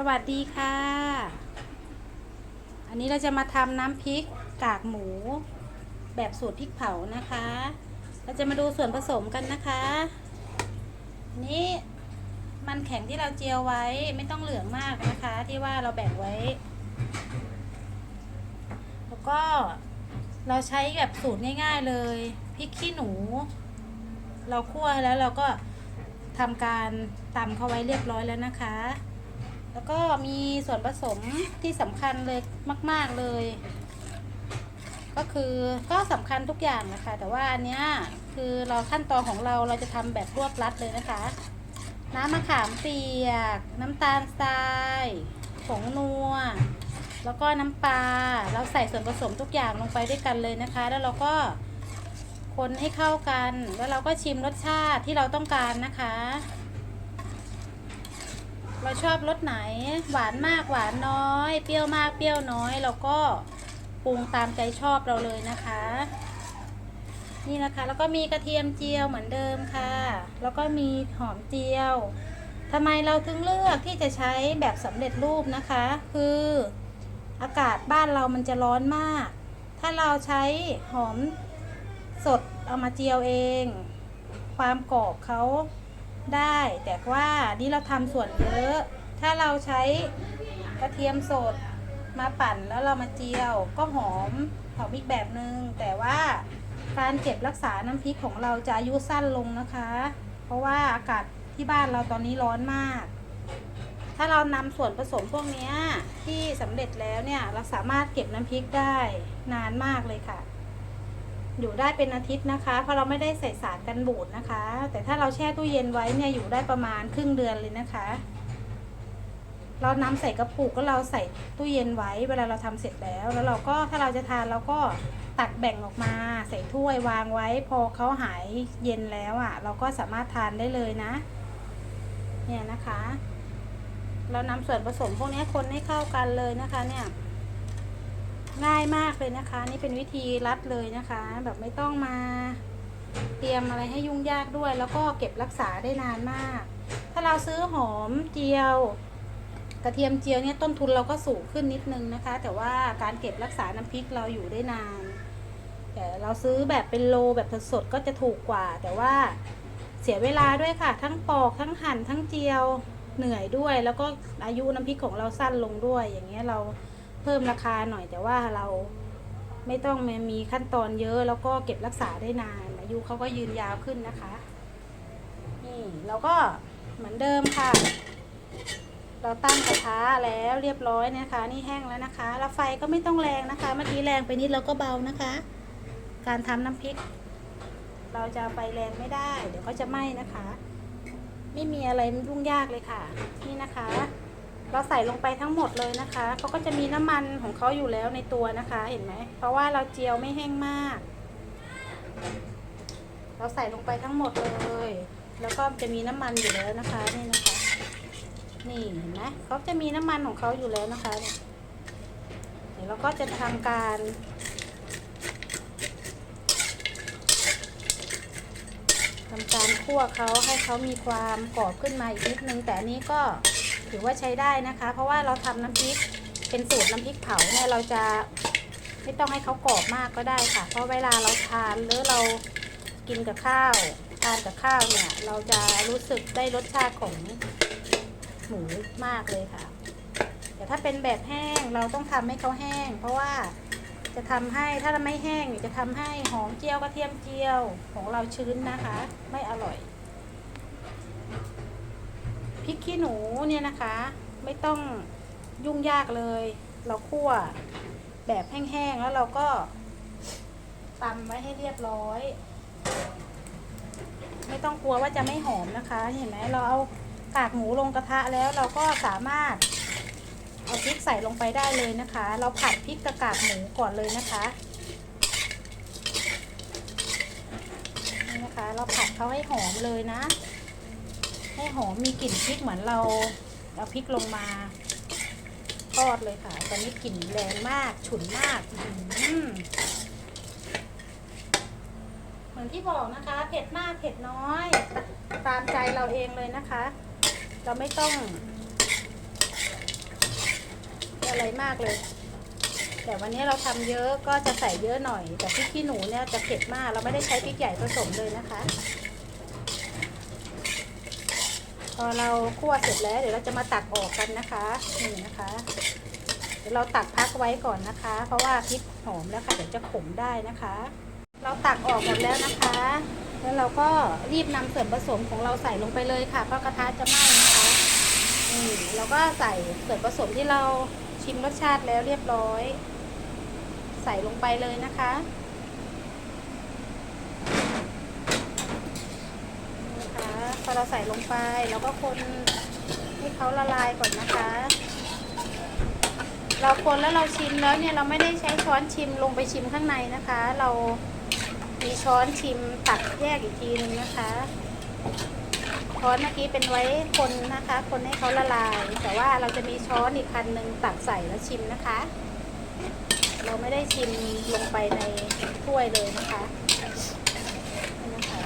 สวัสดีค่ะ อันนี้เราจะมาทำน้ำพริกกากหมู แบบสูตรพริกเผานะคะ เราจะมาดูส่วนผสมกันนะคะอันนี้มันแข็งที่เราเจียวไว้ไม่ต้องเหลืองมากนะคะ ที่ว่าเราแบ่งไว้ แล้วก็เราใช้แบบสูตรง่ายๆเลยพริกขี้หนู เราคั่วแล้วเราก็ทำการตำเข้าไว้เรียบร้อยแล้วนะคะ แล้วก็มีส่วนผสมที่สำคัญเลยมาก ๆเลย ก็คือก็สำคัญทุกอย่างนะคะ แต่ว่าอันเนี้ยคือเราขั้นตอนของเราเราจะทำแบบรวบรัดเลยนะคะ น้ำมะขามเปียก น้ำตาลทรายผงนัวแล้วก็น้ำปลา เราใส่ส่วนผสมทุกอย่างลงไปด้วยกันเลยนะคะ แล้วเราก็คนให้เข้ากัน แล้วเราก็ชิมรสชาติที่เราต้องการนะคะ เราชอบรสไหน หวานมากหวานน้อย เปรี้ยวมากเปรี้ยวน้อยเราก็ปรุงตามใจชอบเราเลยนะคะ นี่นะคะ แล้วก็มีกระเทียมเจียวเหมือนเดิมค่ะ แล้วก็มีหอมเจียวทำไมเราถึงเลือกที่จะใช้แบบสำเร็จรูปนะคะ คืออากาศบ้านเรามันจะร้อนมาก ถ้าเราใช้หอมสดเอามาเจียวเอง ความกรอบเขา ได้ แต่ว่านี่เราทำส่วนเยอะ ถ้าเราใช้กระเทียมสดมาปั่นแล้วเรามาเจียวก็หอมหอมอีกแบบหนึงแต่ว่าการเก็บรักษาน้ำพริกของเราจะอายุสั้นลงนะคะ เพราะว่าอากาศที่บ้านเราตอนนี้ร้อนมาก ถ้าเรานำส่วนผสมพวกนี้ที่สำเร็จแล้วเนี่ยเราสามารถเก็บน้ำพริกได้นานมากเลยค่ะ อยู่ได้เป็นอาทิตย์นะคะ เพราะเราไม่ได้ใส่สารกันบูดนะคะ แต่ถ้าเราแช่ตู้เย็นไว้เนี่ยอยู่ได้ประมาณครึ่งเดือนเลยนะคะ เรานำใส่กระปุกก็เราใส่ตู้เย็นไว้เวลาเราทำเสร็จแล้ว แล้วเราก็ถ้าเราจะทานเราก็ตักแบ่งออกมา ใส่ถ้วยวางไว้ พอเขาหายเย็นแล้วอะ่ะ เราก็สามารถทานได้เลยนะ เนี่ยนะคะ เรานำส่วนผสมพวกนี้คนให้เข้ากันเลยนะคะเนี่ย ง่ายมากเลยนะคะ นี่เป็นวิธีรัดเลยนะคะ แบบไม่ต้องมาเตรียมอะไรให้ยุ่งยากด้วย แล้วก็เก็บรักษาได้นานมาก ถ้าเราซื้อหอมเจียว กระเทียมเจียวเนี่ยต้นทุนเราก็สูงขึ้นนิดนึงนะคะ แต่ว่าการเก็บรักษาน้ำพริกเราอยู่ได้นาน แต่เราซื้อแบบเป็นโลแบบสดๆก็จะถูกกว่า แต่ว่าเสียเวลาด้วยค่ะ ทั้งปอกทั้งหั่นทั้งเจียวเหนื่อยด้วย แล้วก็อายุน้ำพริกของเราสั้นลงด้วย อย่างเงี้ยเรา เพิ่มราคาหน่อยแต่ว่าเราไม่ต้องมีขั้นตอนเยอะแล้วก็เก็บรักษาได้นานอายุเขาก็ยืนยาวขึ้นนะคะ นี่เราก็เหมือนเดิมค่ะ เราตั้งกระทะแล้วเรียบร้อยนะคะ นี่แห้งแล้วนะคะ แล้วไฟก็ไม่ต้องแรงนะคะ เมื่อกี้แรงไปนิดเราก็เบานะคะ การทำน้ำพริก เราจะไฟแรงไม่ได้ เดี๋ยวก็จะไหม้นะคะ ไม่มีอะไรยุ่งยากเลยค่ะ นี่นะคะ เราใส่ลงไปทั้งหมดเลยนะคะเขาก็จะมีน้ำมันของเขาอยู่แล้วในตัวนะคะ เห็นไหม เพราะว่าเราเจียวไม่แห้งมาก เราใส่ลงไปทั้งหมดเลย แล้วก็จะมีน้ำมันอยู่แล้วนะคะนี่นะคะ นี่เห็นไหมเขาจะมีน้ำมันของเขาอยู่แล้วนะคะเนี่ยเดี๋ยวเราก็จะทำการทำการคั่วเขาให้เขามีความกรอบขึ้นมาอีกนิดนึงแต่อันนี้ก็ ถือว่าใช้ได้นะคะ เพราะว่าเราทำน้ำพริกเป็นสูตรน้ำพริกเผาเนี่ยเราจะไม่ต้องให้เขากรอบมากก็ได้ค่ะ เพราะเวลาเราทานหรือเรากินกับข้าวทานกับข้าวเนี่ยเราจะรู้สึกได้รสชาติของหมูมากเลยค่ะ แต่ถ้าเป็นแบบแห้งเราต้องทำให้เขาแห้ง เพราะว่าจะทำให้ถ้าไม่แห้งจะทำให้หอมเจียวกระเทียมเจียวของเราชื้นนะคะ ไม่อร่อย พริกขี้หนูเนี่ยนะคะ ไม่ต้องยุ่งยากเลย เราคั่วแบบแห้งๆแล้วเราก็ตำไว้ให้เรียบร้อย ไม่ต้องกลัวว่าจะไม่หอมนะคะ เห็นไหมเราเอากากหมูลงกระทะแล้วเราก็สามารถเอาพริกใส่ลงไปได้เลยนะคะ เราผัดพริกกับกากหมูก่อนเลยนะคะนี่นะคะ เราผัดเขาให้หอมเลยนะ ให้หอมมีกลิ่นพริกเหมือนเราเอาพริกลงมาทอดเลยค่ะ ตอนนี้กลิ่นแรงมาก ฉุนมากอืเหมือนที่บอกนะคะ เผ็ดมาก เผ็ดน้อย ตามใจเราเองเลยนะคะ เราไม่ต้อง อะไรมากเลย แต่วันนี้เราทำเยอะก็จะใส่เยอะหน่อย แต่พริกขี้หนูเนี่ยจะเผ็ดมาก เราไม่ได้ใช้พริกใหญ่ผสมเลยนะคะ พอเราคั่วเสร็จแล้วเดี๋ยวเราจะมาตักออกกันนะคะนี่นะคะ เดี๋ยวเราตักพักไว้ก่อนนะคะ เพราะว่าพริกหอมแล้วค่ะเดี๋ยวจะขมได้นะคะ เราตักออกหมดแล้วนะคะ แล้วเราก็รีบนำส่วนผสมของเราใส่ลงไปเลยค่ะเพราะกระทะจะไหม้นะคะนี่เราก็ใส่ส่วนผสมที่เราชิมรสชาติแล้วเรียบร้อย ใส่ลงไปเลยนะคะนี่นะคะ พอเราใส่ลงไปเราก็คนให้เขาละลายก่อนนะคะ เราคนแล้วเราชิมแล้วเนี่ยเราไม่ได้ใช้ช้อนชิมลงไปชิมข้างในนะคะ เรามีช้อนชิมตักแยกอีกทีนึงนะคะช้อนเมื่อกี้เป็นไว้คนนะคะ คนให้เขาละลาย แต่ว่าเราจะมีช้อนอีกคันหนึ่งตักใส่แล้วชิมนะคะ เราไม่ได้ชิมลงไปในถ้วยเลยนะคะนี่นะคะ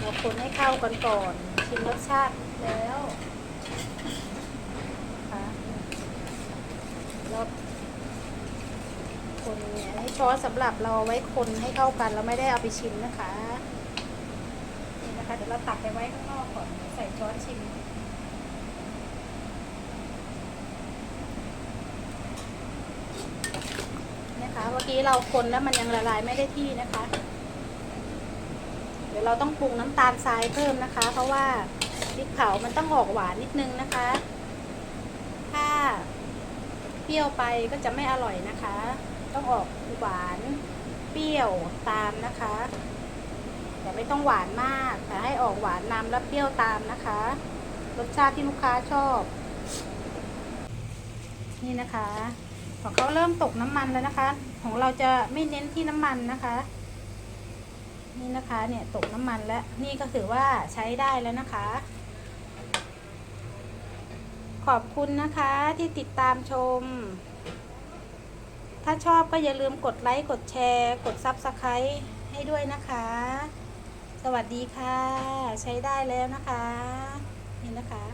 เรา คนให้เข้ากันก่อน ชิมรสชาติแล้วนะคะแล้วคนเนี่ยให้ช้อนสำหรับเราเอไว้คนให้เข้ากันเราไม่ได้เอาไปชิมนะคะนี่นะคะเดี๋ยวเราตักไปไว้ข้างนอกก่อนใส่ช้อนชิมนะคะเมื่อกี้เราคนแล้วมันยังละลายไม่ได้ที่นะคะ ยวเราต้องปรุงน้ำตาลทรายเพิ่มนะคะ เพราะว่าพริกเผามันต้องออกหวานนิดนึงนะคะ ถ้าเปรี้ยวไปก็จะไม่อร่อยนะคะ ต้องออกหวานเปรี้ยวตามนะคะ แต่ไม่ต้องหวานมากแต่ให้ออกหวานนำและเปรี้ยวตามนะคะ รสชาติที่ลูกค้าชอบ นี่นะคะพอเขาเริ่มตกน้ำมันแล้วนะคะ ของเราจะไม่เน้นที่น้ำมันนะคะ นี่นะคะเนี่ยตกน้ำมันแล้วนี่ก็ถือว่าใช้ได้แล้วนะคะ ขอบคุณนะคะที่ติดตามชม ถ้าชอบก็อย่าลืมกดไลค์ กดแชร์ กด Subscribe ให้ด้วยนะคะ สวัสดีค่ะ ใช้ได้แล้วนะคะ นี่นะคะ